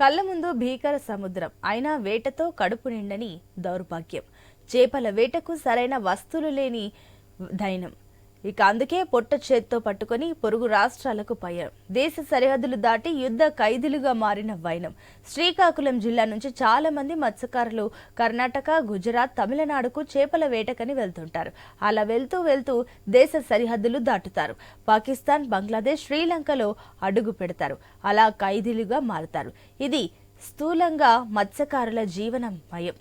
కళ్ళ ముందు భీకర సముద్రం అయినా వేటతో కడుపు నిండని దౌర్భాగ్యం. చేపల వేటకు సరైన వస్తువులు లేని దైనం ఇక అందుకే పొట్ట చేత్తో పట్టుకొని పొరుగు రాష్ట్రాలకు పయనం దేశ సరిహద్దులు దాటి యుద్ధ ఖైదీలుగా మారిన వైనం. శ్రీకాకుళం జిల్లా నుంచి చాలా మంది మత్స్యకారులు కర్ణాటక గుజరాత్ తమిళనాడుకు చేపల వేటకని వెళ్తుంటారు. అలా వెళ్తూ వెళ్తూ దేశ సరిహద్దులు దాటుతారు. పాకిస్తాన్ బంగ్లాదేశ్ శ్రీలంకలో అడుగు పెడతారు. అలా ఖైదీలుగా మారుతారు. ఇది స్థూలంగా మత్స్యకారుల జీవనం భయం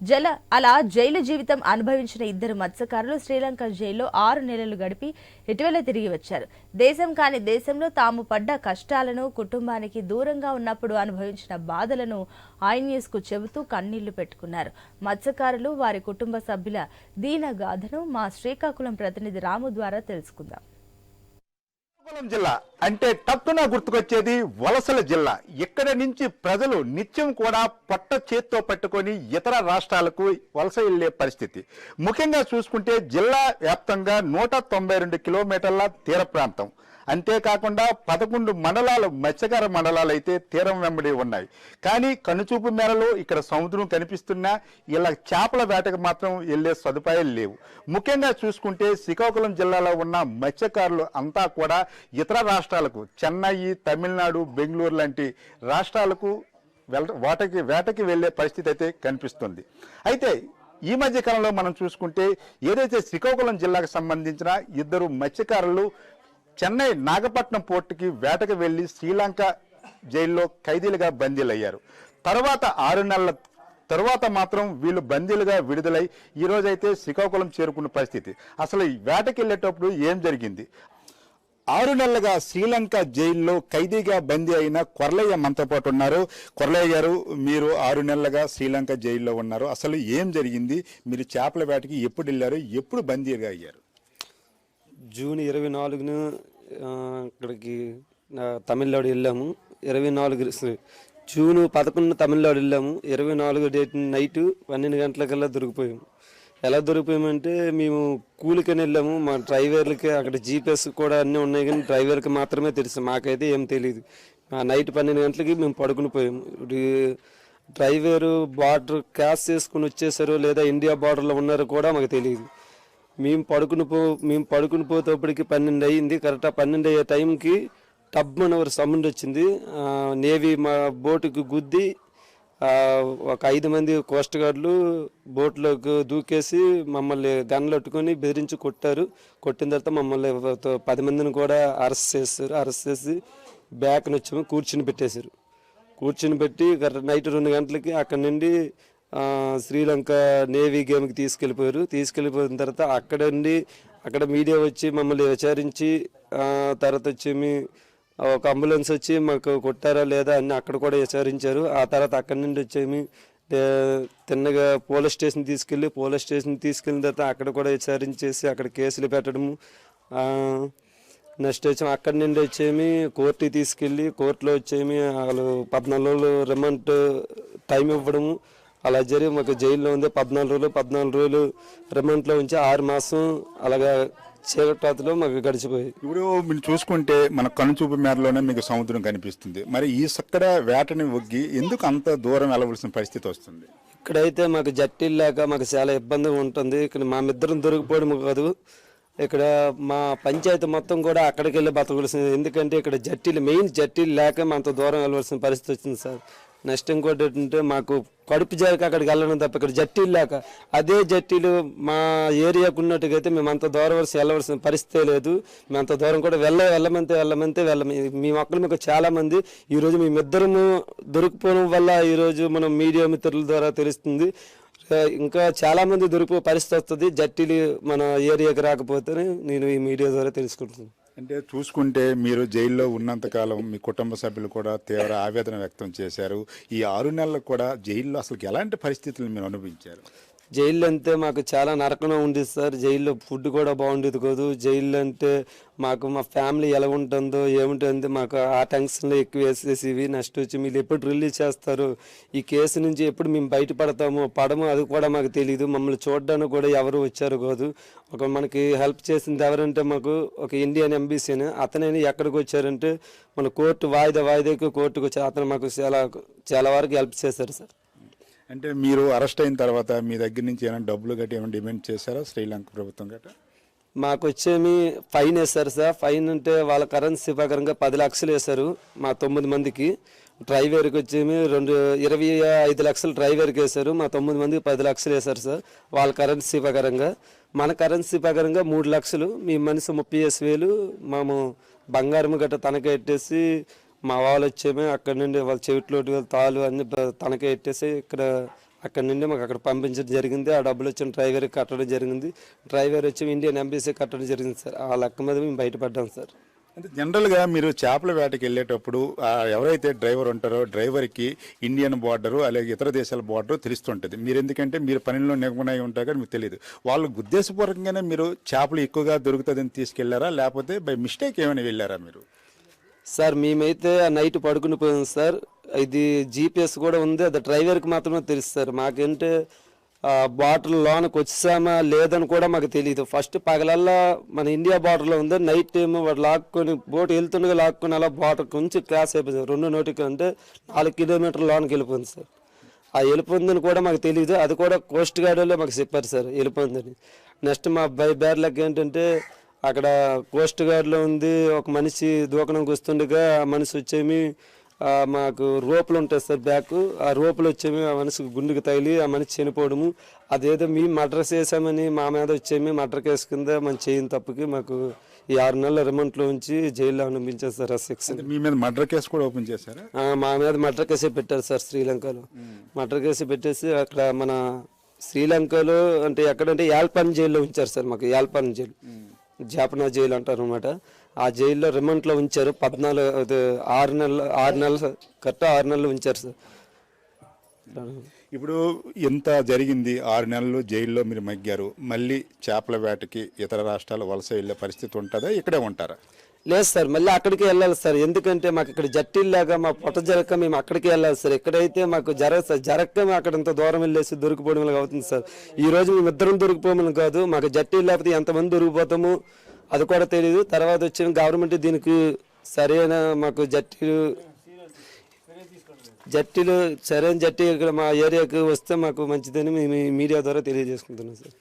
జల అలా జైలు జీవితం అనుభవించిన ఇద్దరు మత్స్యకారులు శ్రీలంక జైల్లో ఆరు నెలలు గడిపి ఇటీవల తిరిగి వచ్చారు. దేశం కాని దేశంలో తాము పడ్డ కష్టాలను కుటుంబానికి దూరంగా ఉన్నప్పుడు అనుభవించిన బాధలను ఐ చెబుతూ కన్నీళ్ళు పెట్టుకున్నారు. మత్స్యకారులు వారి కుటుంబ సభ్యుల దీన గాథను మా శ్రీకాకుళం ప్రతినిధి రాము ద్వారా తెలుసుకుందాం. శ్రీకాకుళం జిల్లా అంటే టక్కున గుర్తుకొచ్చేది వలసల జిల్లా. ఇక్కడ నుంచి ప్రజలు నిత్యం కూడా పొట్ట చేత్తో పట్టుకొని ఇతర రాష్ట్రాలకు వలస వెళ్ళే పరిస్థితి. ముఖ్యంగా చూసుకుంటే జిల్లా వ్యాప్తంగా నూట తొంభై రెండు కిలోమీటర్ల తీర ప్రాంతం. అంతేకాకుండా పదకొండు మండలాలు మత్స్యకార మండలాలు అయితే తీరం వెంబడి ఉన్నాయి. కానీ కనుచూపు మేరలో ఇక్కడ సముద్రం కనిపిస్తున్నా ఇలా చేపల వేటకు మాత్రం వెళ్ళే సదుపాయాలు లేవు. ముఖ్యంగా చూసుకుంటే శ్రీకాకుళం జిల్లాలో ఉన్న మత్స్యకారులు అంతా కూడా ఇతర రాష్ట్రాలకు చెన్నై తమిళనాడు బెంగళూరు లాంటి రాష్ట్రాలకు వెళ్ళ వాటకి వేటకి వెళ్ళే పరిస్థితి అయితే కనిపిస్తుంది. అయితే ఈ మధ్య కాలంలో మనం చూసుకుంటే ఏదైతే శ్రీకాకుళం జిల్లాకు సంబంధించిన ఇద్దరు మత్స్యకారులు చెన్నై నాగపట్నం పోర్టుకి వేటకు వెళ్ళి శ్రీలంక జైల్లో ఖైదీలుగా బందీలయ్యారు. తర్వాత ఆరు నెలల తరువాత మాత్రం వీళ్ళు బందీలుగా విడుదలై ఈరోజైతే శ్రీకాకుళం చేరుకున్న పరిస్థితి. అసలు వేటకి వెళ్ళేటప్పుడు ఏం జరిగింది? ఆరు నెలలుగా శ్రీలంక జైల్లో ఖైదీగా బందీ అయిన కొర్లయ్య మనతో పాటు ఉన్నారు. కొర్లయ్య గారు మీరు ఆరు నెలలుగా శ్రీలంక జైల్లో ఉన్నారు. అసలు ఏం జరిగింది? మీరు చేపల వేటకి ఎప్పుడు వెళ్ళారు? ఎప్పుడు బందీగా అయ్యారు? జూన్ ఇరవై నాలుగున ఇక్కడికి తమిళనాడు వెళ్ళాము. ఇరవై నాలుగు జూను జూన్ పదకొండున తమిళనాడు వెళ్ళాము. ఇరవై నాలుగు డేట్ నైట్ పన్నెండు గంటలకల్లా దొరికిపోయాము. ఎలా దొరికిపోయామంటే మేము కూలికని వెళ్ళాము. మా డ్రైవర్లకి అక్కడ జీపీఎస్ కూడా అన్నీ ఉన్నాయి కానీ డ్రైవర్కి మాత్రమే తెలుసు. మాకైతే ఏం తెలియదు ఆ నైట్ పన్నెండు గంటలకి మేము పడుకుని పోయాము. డ్రైవరు బార్డర్ క్యాష్ చేసుకుని వచ్చేసారో లేదా ఇండియా బార్డర్లో ఉన్నారో కూడా మాకు తెలియదు మేము పడుకుని పో మేము పడుకుని పోతేప్పటికి పన్నెండు అయ్యింది. కరెక్ట్ పన్నెండు అయ్యే టైంకి టబ్ అని ఒక సౌండ్ వచ్చింది. నేవీ మా బోటుకి గుద్ది ఒక ఐదు మంది కోస్ట్ గార్డులు బోట్లోకి దూకేసి మమ్మల్ని గన్లు పట్టుకొని బెదిరించి కొట్టారు. కొట్టిన తర్వాత మమ్మల్ని పది మందిని కూడా అరెస్ట్ చేస్తారు అరెస్ట్ చేసి బ్యాక్ వచ్చి కూర్చుని పెట్టేశారు. కూర్చుని పెట్టి నైట్ రెండు గంటలకి అక్కడ నుండి శ్రీలంక నేవీ గేమ్కి తీసుకెళ్ళిపోయారు. తీసుకెళ్ళిపోయిన తర్వాత అక్కడ నుండి అక్కడ మీడియా వచ్చి మమ్మల్ని విచారించి తర్వాత వచ్చి మీ ఒక అంబులెన్స్ వచ్చి మాకు కొట్టారా లేదా అని అక్కడ కూడా విచారించారు. ఆ తర్వాత అక్కడ నుండి వచ్చేమి తిన్నగా పోలీస్ స్టేషన్ తీసుకెళ్ళి పోలీస్ స్టేషన్ తీసుకెళ్ళిన తర్వాత అక్కడ కూడా విచారించేసి అక్కడ కేసులు పెట్టడము నెక్స్ట్ వచ్చి అక్కడి నుండి వచ్చేమి కోర్టుకి తీసుకెళ్ళి కోర్టులో వచ్చేమి వాళ్ళు పద్నాలుగు రోజులు రిమాండ్ టైం ఇవ్వడము అలా జరిగి మాకు జైల్లో ఉంది. పద్నాలుగు రోజులు పద్నాలుగు రోజులు రిమాండ్లో ఉంచి ఆరు మాసం అలాగా చీకటాతులో మాకు గడిచిపోయి ఇప్పుడు మీరు చూసుకుంటే మన కనుచూపు మేరలోనే మీకు సముద్రం కనిపిస్తుంది. మరి ఈ సక్కడ వేటని ఒగ్గి ఎందుకు అంత దూరం వెళ్ళవలసిన పరిస్థితి వస్తుంది? ఇక్కడైతే మాకు జట్టీలు లేక మాకు చాలా ఇబ్బందిగా ఉంటుంది. ఇక్కడ మా ఇద్దరం దొరికిపోవడం కాదు. ఇక్కడ మా పంచాయతీ మొత్తం కూడా అక్కడికి వెళ్ళి బతకవలసింది. ఎందుకంటే ఇక్కడ జట్టీలు మెయిన్ జట్టీలు లేక అంత దూరం వెళ్ళవలసిన పరిస్థితి వచ్చింది సార్. నెక్స్ట్ ఇంకోటి ఏంటంటే మాకు కడుపు జారిక అక్కడికి వెళ్ళడం తప్ప ఇక్కడ జట్టీలు లేక అదే జట్టీలు మా ఏరియాకు ఉన్నట్టుగా అయితే మేము అంత దూరం వలసి వెళ్ళవలసిన పరిస్థితే లేదు. మేము అంత దూరం కూడా వెళ్ళ వెళ్ళమంతే వెళ్ళమంతే వెళ్ళ మీ మొక్కలు మీకు చాలామంది ఈరోజు ఈ రోజు మేమిద్దరము దొరికిపోవడం వల్ల ఈరోజు మనం మీడియా మిత్రుల ద్వారా తెలుస్తుంది. ఇంకా చాలామంది దొరికిపో పరిస్థితి వస్తుంది. జట్టీలు మన ఏరియాకి రాకపోతేనే నేను ఈ మీడియా ద్వారా తెలుసుకుంటున్నాను. అంటే చూసుకుంటే మీరు జైల్లో ఉన్నంతకాలం మీ కుటుంబ సభ్యులు కూడా తీవ్ర ఆవేదన వ్యక్తం చేశారు. ఈ ఆరు నెలలు కూడా జైల్లో అసలు ఎలాంటి పరిస్థితులు మీరు అనుభవించారు? జైల్లో అంటే మాకు చాలా నరకం ఉండేది సార్. జైల్లో ఫుడ్ కూడా బాగుండేది కాదు. జైల్లో అంటే మాకు మా ఫ్యామిలీ ఎలా ఉంటుందో ఏముంటుందో మాకు ఆ టెన్షన్లో ఎక్కువ వేసేసేవి నెక్స్ట్ వచ్చి మీరు ఎప్పుడు రిలీజ్ చేస్తారు? ఈ కేసు నుంచి ఎప్పుడు మేము బయటపడతాము పడము అది కూడా మాకు తెలియదు మమ్మల్ని చూడడానికి కూడా ఎవరు వచ్చారు కాదు. ఒక మనకి హెల్ప్ చేసింది ఎవరంటే మాకు ఒక ఇండియన్ ఎంబీసీ అని. అతనైనా ఎక్కడికి వచ్చారంటే మన కోర్టు వాయిదా వాయిదాకి కోర్టుకు వచ్చారు అతను మాకు చాలా చాలా వరకు హెల్ప్ చేశారు సార్. అంటే మీరు అరెస్ట్ అయిన తర్వాత మీ దగ్గర నుంచి ఏమైనా డబ్బులు గట్టి ఏమైనా డిమాండ్ చేశారా శ్రీలంక ప్రభుత్వం గట్రా? మాకు వచ్చేమి ఫైన్ వేస్తారు సార్. ఫైన్ ఉంటే వాళ్ళ కరెన్సీ ప్రకారంగా పది లక్షలు వేశారు మా తొమ్మిది మందికి. డ్రైవర్కి వచ్చేమి రెండు ఇరవై ఐదు లక్షలు డ్రైవర్కి వేశారు. మా తొమ్మిది మందికి పది లక్షలు వేశారు సార్. వాళ్ళ కరెన్సీ ప్రకారంగా మన కరెన్సీ ప్రకారంగా మూడు లక్షలు. మీ మనిషి ముప్పై వేసి వేలు మేము బంగారం గట్ట తనకెట్టేసి మా వాళ్ళు వచ్చేమే అక్కడ నుండి వాళ్ళ చెవిట్లోటి తాళ్ళు అన్ని తనకే ఎట్టేసి ఇక్కడ అక్కడ నుండి మాకు అక్కడ పంపించడం జరిగింది. ఆ డబ్బులు వచ్చిన డ్రైవర్కి కట్టడం జరిగింది. డ్రైవర్ వచ్చి ఇండియన్ ఎంబీసీ కట్టడం జరిగింది సార్. ఆ లెక్క మీద మేము బయటపడ్డాం సార్. అంటే జనరల్గా మీరు చేపల వేటకి వెళ్ళేటప్పుడు ఎవరైతే డ్రైవర్ ఉంటారో డ్రైవర్కి ఇండియన్ బార్డరు అలాగే ఇతర దేశాల బార్డరు తెలుస్తుంటుంది. మీరు ఎందుకంటే మీరు పనిలో నిమగ్నమై ఉంటారు కానీ మీకు తెలియదు వాళ్ళు ఉద్దేశపూర్వకంగానే మీరు చేపలు ఎక్కువగా దొరుకుతుందని తీసుకెళ్ళారా? లేకపోతే బై మిస్టేక్ ఏమైనా వెళ్ళారా మీరు? సార్ మేమైతే ఆ నైట్ పడుకుని పోయాం సార్. ఇది జీపీఎస్ కూడా ఉంది. అది డ్రైవర్కి మాత్రమే తెలుసు సార్. మాకంటే బార్డర్ లోనకి వచ్చామా లేదని కూడా మాకు తెలియదు ఫస్ట్ పగలల్లా మన ఇండియా బార్డర్లో ఉంది. నైట్ టైం వాడు లాక్కొని బోట్ వెళ్తుండగా లాక్కొని అలా బార్డర్ కొంచెం క్రాస్ అయిపోయింది. సార్. రెండు నోటికి అంటే నాలుగు కిలోమీటర్ల లోనకి వెళ్ళిపోయింది సార్. ఆ వెళ్ళిపోయిందని కూడా మాకు తెలియదు అది కూడా కోస్ట్ గార్డులో మాకు చెప్పారు సార్ వెళ్ళిపోయిందని. నెక్స్ట్ మా బై బ్యార్లకి ఏంటంటే అక్కడ కోస్ట్ గార్డ్లో ఉంది ఒక మనిషి దూకడానికి వస్తుండగా ఆ మనిషి వచ్చేమి మాకు రోపులు ఉంటాయి సార్ బ్యాక్ ఆ రోపులు వచ్చేమి ఆ మనిషికి గుండెకి తగిలి ఆ మనిషి చనిపోవడము. అదేదో మేము మర్డర్ చేసామని మా మీద వచ్చేమి మర్డర్ కేసు కింద మన చేయని తప్పుకి మాకు ఈ ఆరు నెలల రిమంట్లో ఉంచి జైల్లో అనిపించారు సార్ ఆ శిక్ష. మీ మీద మర్డర్ కేసు కూడా ఓపెన్ చేశారా? మా మీద మర్డర్ కేసే పెట్టారు సార్ శ్రీలంకలో. మర్డర్ కేసు పెట్టేసి అక్కడ మన శ్రీలంకలో అంటే ఎక్కడంటే యాల్పాన్ జైల్లో ఉంచారు సార్ మాకు యాల్పాన్ జైలు. జాపనా జైలు అంటారు అనమాట ఆ జైల్లో రిమాండ్లో ఉంచారు. పద్నాలుగు ఆరు నెలలు ఆరు నెలలు కరెక్ట్ ఆరు నెలలు ఉంచారు సార్. ఇప్పుడు ఎంత జరిగింది. ఆరు నెలలు జైల్లో మీరు మగ్గారు. మళ్ళీ చేపల వేటకి ఇతర రాష్ట్రాలు వలస వెళ్ళే పరిస్థితి ఉంటుందా? ఇక్కడే ఉంటారా? లేదు సార్ మళ్ళీ అక్కడికి వెళ్ళాలి సార్. ఎందుకంటే మాకు ఇక్కడ జట్టిల్లాగా మా పొట్ట జరగక మేము అక్కడికి వెళ్ళాలి సార్. ఎక్కడైతే మాకు జరగదు సార్ మేము అక్కడ ఇంత దూరం వెళ్ళేసి దొరికిపోవడం అవుతుంది సార్. ఈ రోజు మేము ఇద్దరం దొరికిపోమని కాదు మాకు జట్టిల్ లేకపోతే ఎంతమంది దొరికిపోతాము అది కూడా తెలియదు తర్వాత వచ్చిన గవర్నమెంట్ దీనికి సరైన మాకు జట్టిలు జట్టిలు సరైన జట్టి ఇక్కడ మా ఏరియాకి వస్తే మాకు మంచిదని మేము మీడియా ద్వారా తెలియజేసుకుంటున్నాం సార్.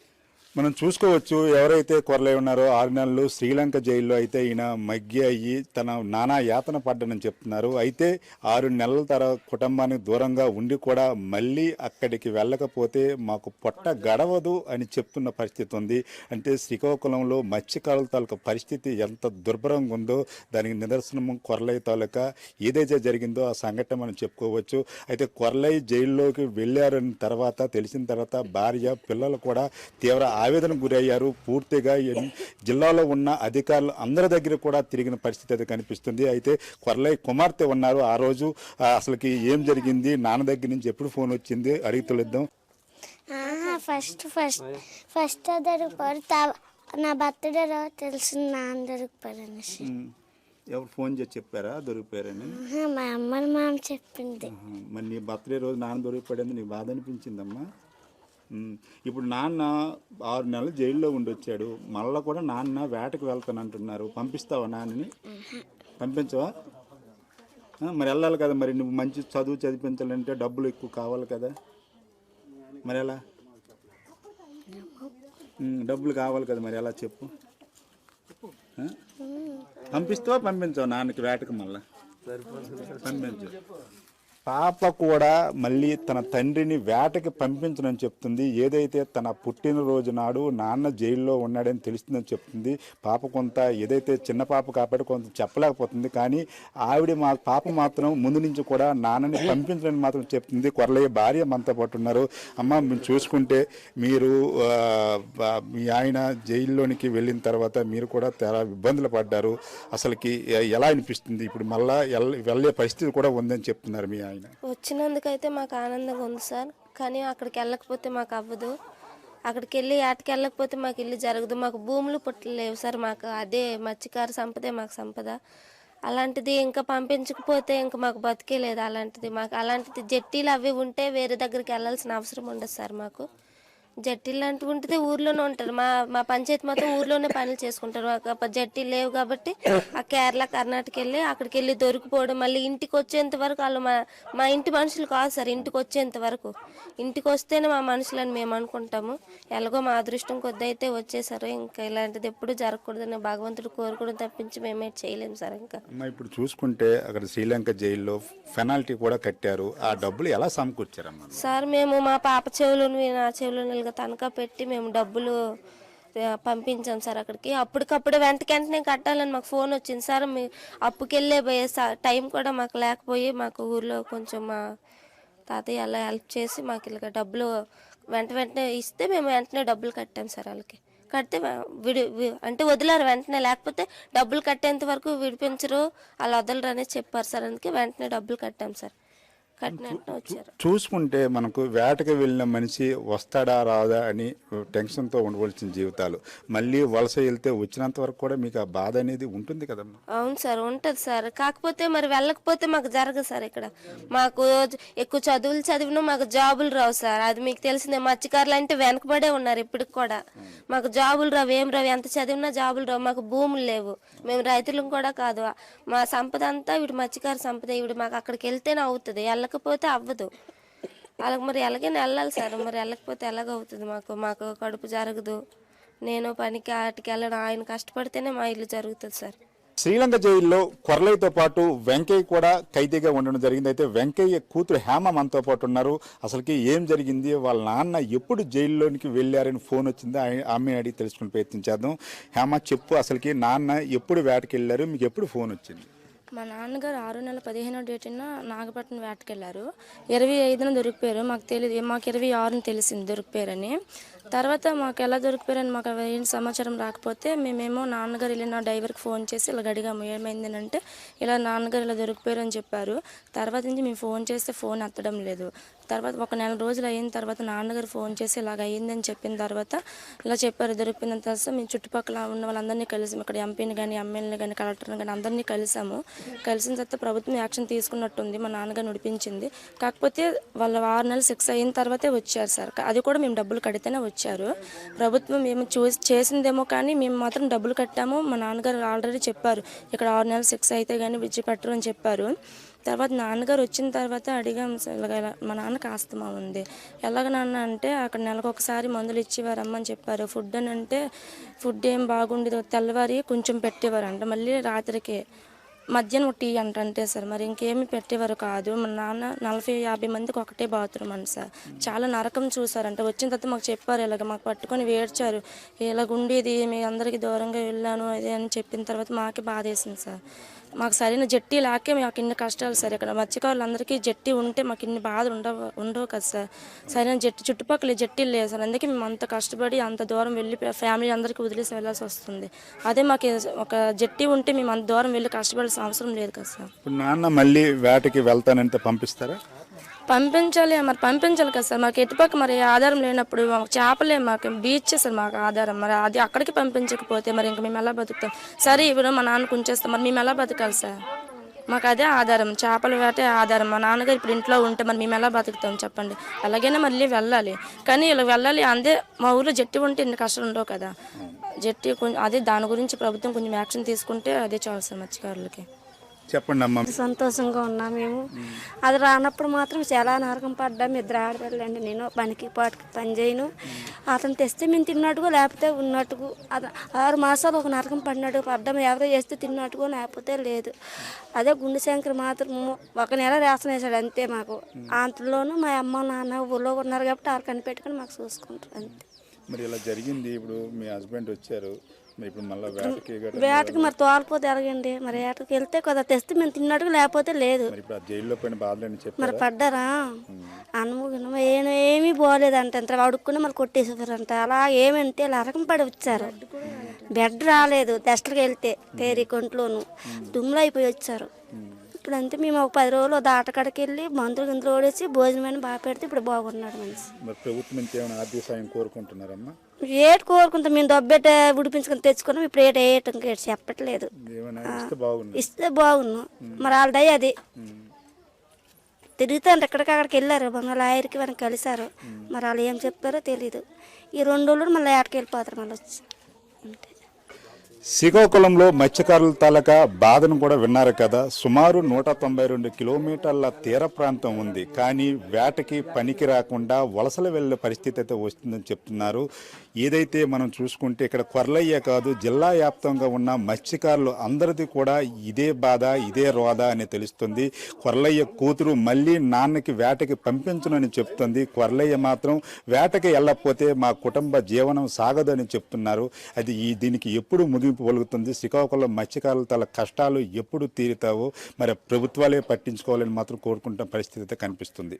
మనం చూసుకోవచ్చు ఎవరైతే కొరలై ఉన్నారో ఆరు నెలలు శ్రీలంక జైల్లో అయితే ఈయన మగ్గి అయ్యి తన నానా యాతన పడ్డనని చెప్తున్నారు. అయితే ఆరు నెలల తర్వాత కుటుంబానికి దూరంగా ఉండి కూడా మళ్ళీ అక్కడికి వెళ్ళకపోతే మాకు పొట్ట గడవదు అని చెప్తున్న పరిస్థితి ఉంది. అంటే శ్రీకాకుళంలో మత్స్యకారుల తాలూకా పరిస్థితి ఎంత దుర్భరంగా ఉందో దానికి నిదర్శనం కొరలై తాలూకా ఏదైతే జరిగిందో ఆ సంఘటన మనం చెప్పుకోవచ్చు. అయితే కొరలై జైల్లోకి వెళ్ళారని తర్వాత తెలిసిన తర్వాత భార్య పిల్లలు కూడా తీవ్ర ఆవేదనకు గురయ్యారు. పూర్తిగా జిల్లాలో ఉన్న అధికారులు అందరి దగ్గర కూడా తిరిగిన పరిస్థితి అయితే కనిపిస్తుంది. అయితే కొరలై కుమార్తె ఉన్నారు. ఆ రోజు అసలుకి ఏం జరిగింది? నాన్న దగ్గర నుంచి ఎప్పుడు ఫోన్ వచ్చింది? అడిగి తెలుద్దాం. ఫస్ట్ ఫస్ట్ ఫస్ట్ తా- నా బర్త్డే తెలిసింది నాన్న అనేసి ఎవరు ఫోన్ చేసి చెప్పారా? దొరికిపోయారని? మా అమ్మని మామ చెప్పింది. మరి నీ బర్త్డే రోజు నాన్న దొరికిపోయింది నీకు బాధ అనిపించిందమ్మా? ఇప్పుడు నాన్న ఆరు నెలలు జైల్లో ఉండొచ్చాడు. మళ్ళీ కూడా నాన్న వేటకు వెళ్తానంటున్నారు. పంపిస్తావా నాన్నని? పంపించవా? మరి వెళ్ళాలి కదా మరి. నువ్వు మంచి చదువు చదివించాలంటే డబ్బులు ఎక్కువ కావాలి కదా. మరి ఎలా? డబ్బులు కావాలి కదా మరి. ఎలా చెప్పు. పంపిస్తావా? పంపించావా నాన్నకి వేటకు మళ్ళా? పంపించు. పాప కూడా మళ్ళీ తన తండ్రిని వేటకి పంపించనని చెప్తుంది. ఏదైతే తన పుట్టినరోజు నాడు నాన్న జైల్లో ఉన్నాడని తెలుస్తుందని చెప్తుంది. పాప కొంత ఏదైతే చిన్న పాప కాబట్టి కొంత చెప్పలేకపోతుంది. కానీ ఆవిడ మా పాప మాత్రం ముందు నుంచి కూడా నాన్నని పంపించనని మాత్రం చెప్తుంది. కొరలయ్య భార్య మనతో పాటు ఉన్నారు. అమ్మ మేము చూసుకుంటే మీరు మీ ఆయన జైల్లోనికి వెళ్ళిన తర్వాత మీరు కూడా చాలా ఇబ్బందులు పడ్డారు. అసలుకి ఎలా అనిపిస్తుంది? ఇప్పుడు మళ్ళీ వెళ్ళే పరిస్థితి కూడా ఉందని చెప్తున్నారు మీ ఆయన. వచ్చినందుకైతే మాకు ఆనందంగా ఉంది సార్. కానీ అక్కడికి వెళ్ళకపోతే మాకు అవ్వదు. అక్కడికి వెళ్ళి ఆటకి వెళ్ళకపోతే మాకు ఇల్లు జరగదు. మాకు భూములు పుట్టలు లేవు సార్. మాకు అదే మత్స్యకార సంపదే మాకు సంపద. అలాంటిది ఇంకా పంపించకపోతే ఇంకా మాకు బతికే లేదు అలాంటిది. మాకు అలాంటిది జట్టీలు అవి ఉంటే వేరే దగ్గరికి వెళ్ళాల్సిన అవసరం ఉండదు సార్ మాకు. జట్టీలు లాంటివి ఉంటే ఊర్లోనే ఉంటారు. మా మా పంచాయతీ మొత్తం ఊర్లోనే పనులు చేసుకుంటారు. జట్టీలు లేవు కాబట్టి ఆ కేరళ కర్ణాటక వెళ్ళి అక్కడికి వెళ్ళి దొరికిపోవడం మళ్ళీ ఇంటికి వచ్చేంత వరకు వాళ్ళు మా మా ఇంటి మనుషులు కాదు సార్ ఇంటికి వచ్చేంత వరకు. ఇంటికి వస్తేనే మా మనుషులని మేము అనుకుంటాము. ఎలాగో మా అదృష్టం కొద్ది అయితే వచ్చేసారు. ఇంకా ఇలాంటిది ఎప్పుడు జరగకూడదని భగవంతుడు కోరుకోవడం తప్పించి మేమే చేయలేము సార్ ఇంకా. ఇప్పుడు చూసుకుంటే అక్కడ శ్రీలంక జైల్లో పెనాల్టీ కూడా కట్టారు. ఆ డబ్బులు ఎలా సమకూర్చారమ్మా? సార్ మేము మా పాప చెవులను నా చెవులను మామూలుగా తనఖా పెట్టి మేము డబ్బులు పంపించాం సార్ అక్కడికి. అప్పటికప్పుడు వెంటకెంటనే కట్టాలని మాకు ఫోన్ వచ్చింది సార్. మీ అప్పుకెళ్ళే పోయే సా- టైం కూడా మాకు లేకపోయి మాకు ఊర్లో కొంచెం మా తాతయ్య అలా హెల్ప్ చేసి మాకు ఇలాగ డబ్బులు వెంట వెంటనే ఇస్తే మేము వెంటనే డబ్బులు కట్టాం సార్ వాళ్ళకి. కడితే విడి అంటే వదిలారు వెంటనే. లేకపోతే డబ్బులు కట్టేంత వరకు విడిపించరు అలా వదలరు అనేది చెప్పారు సార్. అందుకే వెంటనే డబ్బులు కట్టాం సార్. వచ్చారు. చూసుకుంటే మనకు వేటకి వెళ్ళిన మనిషి వస్తాడా రాదా అని టెన్షన్తో ఉండవలసిన జీవితాలు. మళ్ళీ వలస వెళ్తే వచ్చినంత వరకు కూడా మీకు ఆ బాధ అనేది ఉంటుంది కదమ్మా. అవును సార్ ఉంటుంది సార్. కాకపోతే మరి వెళ్ళకపోతే మాకు జరగదు సార్ ఇక్కడ. మాకు ఎక్కువ చదువులు చదివినా మాకు జాబులు రావు సార్. అది మీకు తెలిసిందే మత్స్యకారులు అంటే వెనకబడే ఉన్నారు ఇప్పటికి కూడా. మాకు జాబులు రావు ఏం రావు ఎంత చదివినా జాబులు రావు మాకు భూములు లేవు. మేము రైతులం కూడా కాదు. మా సంపద అంతా ఇవి మత్స్యకార సంపద ఇవి మాకు అక్కడికి వెళ్తేనే అవుతుంది. వెళ్ళకపోతే అవ్వదు. వాళ్ళకి మరి ఎలాగైనా వెళ్ళాలి సార్. మరి వెళ్ళకపోతే ఎలాగవుతుంది మాకు? మాకు కడుపు జరగదు. నేను పనికి ఆటికి వెళ్ళడం ఆయన కష్టపడితేనే మా ఇల్లు జరుగుతుంది సార్. శ్రీలంక జైల్లో కొరలయ్యతో పాటు వెంకయ్య కూడా ఖైదీగా ఉండడం జరిగింది. అయితే వెంకయ్య కూతురు హేమ మనతో పాటు ఉన్నారు. అసలుకి ఏం జరిగింది? వాళ్ళ నాన్న ఎప్పుడు జైల్లోనికి వెళ్ళారని ఫోన్ వచ్చింది. ఆమె అడిగి తెలుసుకుని ప్రయత్నించేద్దాం హేమ చెప్పు అసలుకి నాన్న ఎప్పుడు వేటకి వెళ్ళారు? మీకు ఎప్పుడు ఫోన్ వచ్చింది? మా నాన్నగారు ఆరు నెలల పదిహేనో డేటున నాగపట్నం వేటకెళ్ళారు. ఇరవై ఐదున దొరికిపోయారు. మాకు తెలియదు మాకు ఇరవై ఆరున తెలిసింది దొరికిపోయారని. తర్వాత మాకు ఎలా దొరికిపోయారని మాకు అవి ఏం సమాచారం రాకపోతే మేమేమో నాన్నగారు వెళ్ళిన డ్రైవర్కి ఫోన్ చేసి ఇలా అడిగాము ఏమైంది అంటే ఇలా నాన్నగారు ఇలా దొరికిపోయారు అని చెప్పారు. తర్వాత నుంచి మేము ఫోన్ చేస్తే ఫోన్ ఎత్తడం లేదు. తర్వాత ఒక నెల రోజులు అయిన తర్వాత నాన్నగారు ఫోన్ చేసి ఇలాగ అయ్యిందని చెప్పిన తర్వాత ఇలా చెప్పారు. దొరికిపోయిన తర్వాత మేము చుట్టుపక్కల ఉన్న వాళ్ళందరినీ కలిసి ఇక్కడ ఎంపీని కానీ ఎమ్మెల్యేని కానీ కలెక్టర్ని కానీ అందరినీ కలిసాము. కలిసిన తర్వాత ప్రభుత్వం యాక్షన్ తీసుకున్నట్టుంది. మా నాన్నగారు నడిపించింది. కాకపోతే వాళ్ళు ఆరు నెలలు సిక్స్ అయిన తర్వాతే వచ్చారు సార్. అది కూడా మేము డబ్బులు కడితేనే వచ్చారు. ప్రభుత్వం మేము చూసి చేసిందేమో కానీ మేము మాత్రం డబ్బులు కట్టాము. మా నాన్నగారు ఆల్రెడీ చెప్పారు. ఇక్కడ ఆరు నెలలు సిక్స్ అయితే కానీ విడిచిపెట్టరు అని చెప్పారు. తర్వాత నాన్నగారు వచ్చిన తర్వాత అడిగాం ఇలాగ మా నాన్నకి ఆస్తమా ఉంది. ఎలాగ నాన్న అంటే అక్కడ నెలకు ఒకసారి మందులు ఇచ్చేవారు అమ్మని చెప్పారు. ఫుడ్ అని అంటే ఫుడ్ ఏం బాగుండేది. తెల్లవారి కొంచెం పెట్టేవారు అంట మళ్ళీ రాత్రికి మధ్యాహ్నం ఒక టీ అంట అంటే సార్ మరి ఇంకేమి పెట్టేవారు కాదు. మా నాన్న నలభై యాభై మందికి ఒకటే బాత్రూమ్ అండి సార్. చాలా నరకం చూసారంటే. వచ్చిన తర్వాత మాకు చెప్పారు ఇలాగ మాకు పట్టుకొని వేడ్చారు ఇలాగ ఉండేది మీ అందరికీ దూరంగా వెళ్ళాను అది అని చెప్పిన తర్వాత మాకే బాధేసింది సార్. మాకు సరైన జట్టి లాకే మాకు ఇన్ని కష్టాలు సార్. ఇక్కడ మత్స్యకారులందరికీ జట్టి ఉంటే మాకు ఇన్ని బాధలు ఉండవు ఉండవు కదా సార్. సరైన జట్టి చుట్టుపక్కల జట్టి లేదు సార్. అందుకే మేము అంత కష్టపడి అంత దూరం వెళ్ళి ఫ్యామిలీ అందరికీ వదిలేసి వెళ్ళాల్సి వస్తుంది. అదే మాకు ఒక జట్టి ఉంటే మేము అంత దూరం వెళ్ళి కష్టపడాల్సిన అవసరం లేదు కదా సార్. ఇప్పుడు నాన్న మళ్ళీ వేటకి వెళ్తానంటే పంపిస్తారా? పంపించాలి మరి పంపించాలి కదా సార్. మాకు ఎటుపక్క మరి ఆధారం లేనప్పుడు మాకు చేపలే మాకు బీచ్ సార్ మాకు ఆధారం. మరి అది అక్కడికి పంపించకపోతే మరి ఇంక మేము ఎలా బతుకుతాం? సరే ఇప్పుడు మా నాన్నకు ఉంచేస్తాం. మరి మేము ఎలా బతకాలి సార్? మాకు అదే ఆధారం. చేపల వేటే ఆధారం. మా నాన్నగారు ఇప్పుడు ఇంట్లో ఉంటే మరి మేము ఎలా బతుకుతాం చెప్పండి? అలాగైనా మళ్ళీ వెళ్ళాలి. కానీ ఇలా వెళ్ళాలి అందే మా ఊళ్ళో జట్టి ఉంటే ఇన్ని కష్టాలు ఉండవు కదా. జట్టి కొంచెం అదే దాని గురించి ప్రభుత్వం కొంచెం యాక్షన్ తీసుకుంటే అదే చాలు సార్ మత్స్యకారులకి. చెప్పండి అమ్మా. సంతోషంగా ఉన్నాం మేము. అది రానప్పుడు మాత్రం చాలా నరకం పడ్డాం. ఇద్దరు ఆడపిల్లండి నేను పనికి పాటికి పని చేయను. అతను తెస్తే మేము తిన్నట్టుగా లేకపోతే ఉన్నట్టుగా అది ఆరు మాసాలు ఒక నరకం పడినట్టు పడ్డాం. ఎవరో చేస్తే తిన్నట్టుగా లేకపోతే లేదు. అదే గుండె శంకర్ మాత్రం ఒక నెల రేషన్ వేసాడు అంతే మాకు. అంతలోనూ మా అమ్మ నాన్న ఊళ్ళో ఉన్నారు కాబట్టి ఆరు కనిపెట్టుకుని మాకు చూసుకుంటారు అంతే. మరి ఇలా జరిగింది ఇప్పుడు మీ హస్బెండ్ వచ్చారు మరి ఇప్పుడు మళ్ళీ వేటకి గట్రా వేటకి మరి తోలిపోతే ఎలాగండి? మరి వేటకి వెళ్తే కదా తెస్తే మేము తిన్నట్టుగా లేకపోతే లేదు. మరి ఇప్పుడు ఆ జైల్లో పోయిన బాధలని మరి చెప్పారా పడ్డారా అన్నము గిన్నము ఏం ఏమీ పోలేదంట. ఎంత అడుక్కుని మరి కొట్టేసేవారంట. అలా ఏమంటే నరకం పడి వచ్చారు. బెడ్ రాలేదు. దశలకు వెళ్తే తేరి కొంట్లోను. దుమ్ములు అయిపోయి వచ్చారు. ఇప్పుడు అంతే. మేము ఒక పది రోజులు దాటకాడికి వెళ్ళి మందులు గిందులు ఓడేసి భోజనం బాగా పెడితే ఇప్పుడు బాగున్నాడు మనిషి. మరి ప్రభుత్వం నుంచి ఏమైనా ఆర్థిక సాయం కోరుకుంటున్నారమ్మా? ఏటు కోరుకుంటాం. మేము దొబ్బెట్ట ఉడిపించుకొని తెచ్చుకున్నాం. ఇప్పుడు ఏట ఏటం ఏటు చెప్పట్లేదు. ఏమైనా ఇస్తే బాగుంది ఇస్తే బాగున్నాం మరి వాళ్ళ దయ అది. తిరుగుతాండ్రు ఎక్కడికక్కడికి వెళ్ళారు. మన లాయర్కి మనకి కలిశారు. మరి వాళ్ళు ఏం చెప్తారో తెలీదు. ఈ రెండు రోజులు మళ్ళీ ఏటకి వెళ్ళిపోతారు మళ్ళీ వచ్చి. అంతే. శ్రీకాకుళంలో మత్స్యకారుల తాలూకా బాధను కూడా విన్నారు కదా. సుమారు నూట తొంభై రెండు కిలోమీటర్ల తీర ప్రాంతం ఉంది. కానీ వేటకి పనికి రాకుండా వలసలు వెళ్ళే పరిస్థితి అయితే వస్తుందని చెప్తున్నారు. ఏదైతే మనం చూసుకుంటే ఇక్కడ కొర్లయ్య కాదు జిల్లా వ్యాప్తంగా ఉన్న మత్స్యకారులు అందరిది కూడా ఇదే బాధ ఇదే రోధ అని తెలుస్తుంది. కొర్లయ్య కూతురు మళ్ళీ నాన్నకి వేటకి పంపించనని చెప్తుంది. కొర్లయ్య మాత్రం వేటకి వెళ్ళకపోతే మా కుటుంబ జీవనం సాగదని చెప్తున్నారు. అది ఈ దీనికి ఎప్పుడు ముగింపు పలుకుతుంది. శ్రీకాకుళం మత్స్యకారుల తల కష్టాలు ఎప్పుడు తీరుతావో మరి ప్రభుత్వాలే పట్టించుకోవాలని మాత్రం కోరుకుంటున్న పరిస్థితి అయితే కనిపిస్తుంది.